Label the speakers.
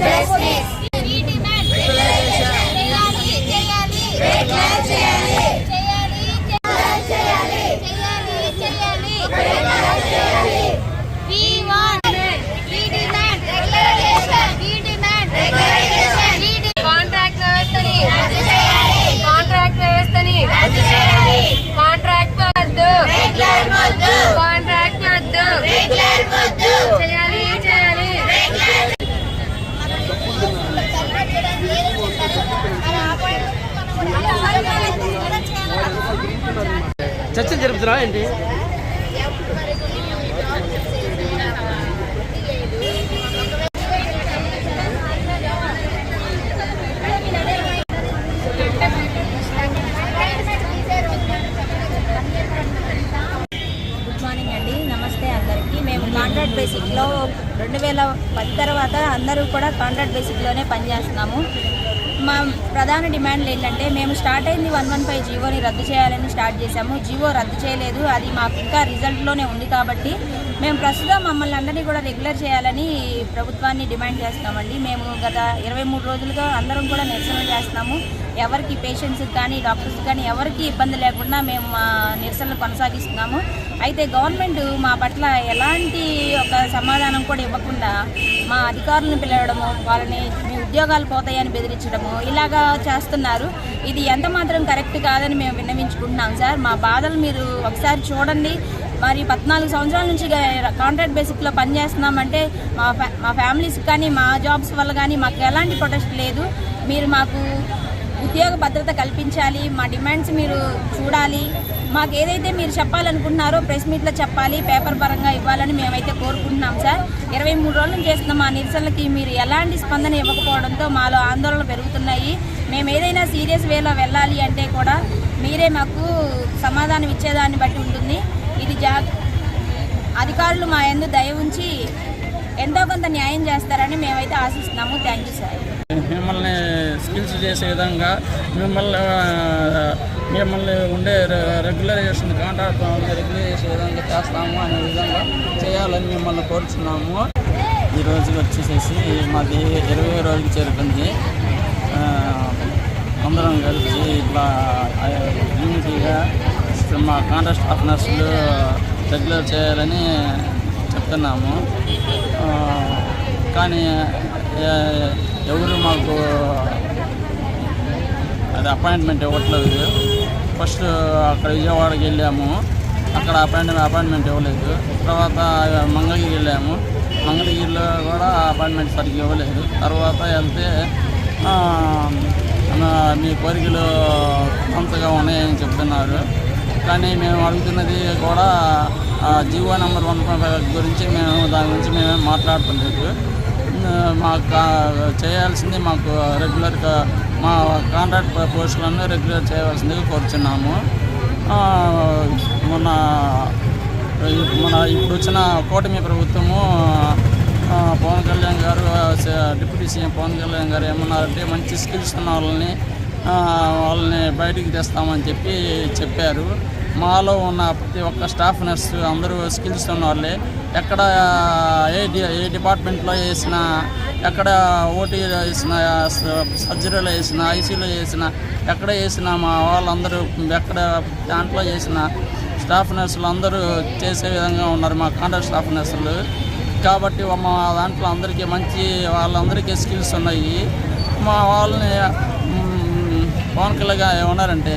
Speaker 1: Contract
Speaker 2: చర్చలు జరుపుతున్నావా ఏంటి?
Speaker 3: Good morning అండి. నమస్తే అందరికీ. మేము కాంట్రాక్ట్ బేసిక్లో రెండు వేల పది తర్వాత అందరూ కూడా కాంట్రాక్ట్ బేసిక్లోనే పనిచేస్తున్నాము. మా ప్రధాన డిమాండ్లు ఏంటంటే మేము స్టార్ట్ అయింది వన్ వన్ ఫైవ్ జీవోని రద్దు చేయాలని స్టార్ట్ చేశాము. జీవో రద్దు చేయలేదు. అది మాకు ఇంకా రిజల్ట్లోనే ఉంది కాబట్టి మేము ప్రస్తుతం మమ్మల్ని అందరినీ కూడా రెగ్యులర్ చేయాలని ప్రభుత్వాన్ని డిమాండ్ చేస్తామండి మేము గత ఇరవై మూడు రోజులుగా అందరం కూడా నిరసన చేస్తున్నాము. ఎవరికి పేషెంట్స్కి కానీ డాక్టర్స్ కానీ ఎవరికి ఇబ్బంది లేకుండా మేము మా నిరసనలు కొనసాగిస్తున్నాము. అయితే గవర్నమెంట్ మా పట్ల ఎలాంటి ఒక సమాధానం కూడా ఇవ్వకుండా మా అధికారులను పిలవడము వాళ్ళని ఉద్యోగాలు పోతాయని బెదిరించడము ఇలాగా చేస్తున్నారు. ఇది ఎంత మాత్రం కరెక్ట్ కాదని మేము విన్నవించుకుంటున్నాం సార్. మా బాధలు మీరు ఒకసారి చూడండి. మరి పద్నాలుగు సంవత్సరాల నుంచి కాంట్రాక్ట్ బేసిక్లో పనిచేస్తున్నామంటే మా ఫ్యా మా ఫ్యామిలీస్కి కానీ మా జాబ్స్ వల్ల కానీ మాకు ఎలాంటి ప్రొటెస్ట్ లేదు. మీరు మాకు ఉద్యోగ భద్రత కల్పించాలి మా డిమాండ్స్ మీరు చూడాలి. మాకు ఏదైతే మీరు చెప్పాలనుకుంటున్నారో ప్రెస్ మీట్లో చెప్పాలి పేపర్ పరంగా ఇవ్వాలని మేమైతే కోరుకుంటున్నాం సార్. ఇరవై మూడు రోజులు చేస్తున్న మా నిరసనలకి మీరు ఎలాంటి స్పందన ఇవ్వకపోవడంతో మాలో ఆందోళనలు పెరుగుతున్నాయి. మేము ఏదైనా సీరియస్ వేలో వెళ్ళాలి అంటే కూడా మీరే మాకు సమాధానం ఇచ్చేదాన్ని బట్టి ఉంటుంది. ఇది జా అధికారులు మా ఎందు దయ ఉంచి ఎంతో కొంత న్యాయం చేస్తారని మేమైతే ఆశిస్తున్నాము. థ్యాంక్ యూ సార్
Speaker 4: మిమ్మల్ని స్కిల్స్ చేసే విధంగా మిమ్మల్ని మిమ్మల్ని ఉండే రెగ్యులరైజేషన్ కాంట్రాక్ట్ రెగ్యులర్ చేసే విధంగా చేస్తాము అనే విధంగా చేయాలని మిమ్మల్ని కోరుచున్నాము. ఈ రోజు వచ్చేసేసి మాది ఇరవై రోజుకి చేరుకుంది అందరం కలిసి ఇట్లా యూనిటీగా మా కాంట్రాక్ట్ పార్ట్నర్స్లు రెగ్యులర్ చేయాలని చెప్తున్నాము. కానీ ఎవరు మాకు అది అపాయింట్మెంట్ ఇవ్వట్లేదు. ఫస్ట్ అక్కడ విజయవాడకి వెళ్ళాము. అక్కడ అపాయింట్మెంట్ అపాయింట్మెంట్ ఇవ్వలేదు. తర్వాత మంగళగిరి వెళ్ళాము. మంగళగిరిలో కూడా అపాయింట్మెంట్ సరిగ్గా ఇవ్వలేదు. తర్వాత వెళ్తే మీ కోరికలు అంతగా ఉన్నాయని చెప్తున్నారు. కానీ మేము అడుగుతున్నది కూడా జీవో నెంబర్ వన్ గురించి మేము దాని గురించి మేము మాట్లాడుతులేదు మాకు చేయాల్సింది మాకు రెగ్యులర్గా మా కాంట్రాక్ట్ పోస్టులను రెగ్యులర్ చేయవలసిందిగా కోరుచున్నాము. ఆ, మొన్న మన ఇప్పుడు వచ్చిన కూటమి ప్రభుత్వము పవన్ కళ్యాణ్ గారు డిప్యూటీ సీఎం పవన్ కళ్యాణ్ గారు ఏమన్నారంటే మంచి స్కిల్స్ ఉన్న వాళ్ళని వాళ్ళని బయటికి తెస్తామని చెప్పి చెప్పారు. మాలో ఉన్న ప్రతి ఒక్క స్టాఫ్ నర్స్ అందరూ స్కిల్స్ ఉన్న వాళ్ళే ఎక్కడ ఏ డి- ఏ డిపార్ట్మెంట్లో వేసినా ఎక్కడ ఓటీలో వేసిన సర్జరీలో వేసిన ఐసీలో వేసిన ఎక్కడ వేసినా మా వాళ్ళందరూ ఎక్కడ దాంట్లో చేసిన స్టాఫ్ నర్సులు అందరూ చేసే విధంగా ఉన్నారు మా కాంట్రాక్ట్ స్టాఫ్ నర్సులు కాబట్టి మా దాంట్లో అందరికీ మంచి వాళ్ళందరికీ స్కిల్స్ ఉన్నాయి. మా వాళ్ళని పవన్ కళ్యాణ్ గారు ఏమన్నారంటే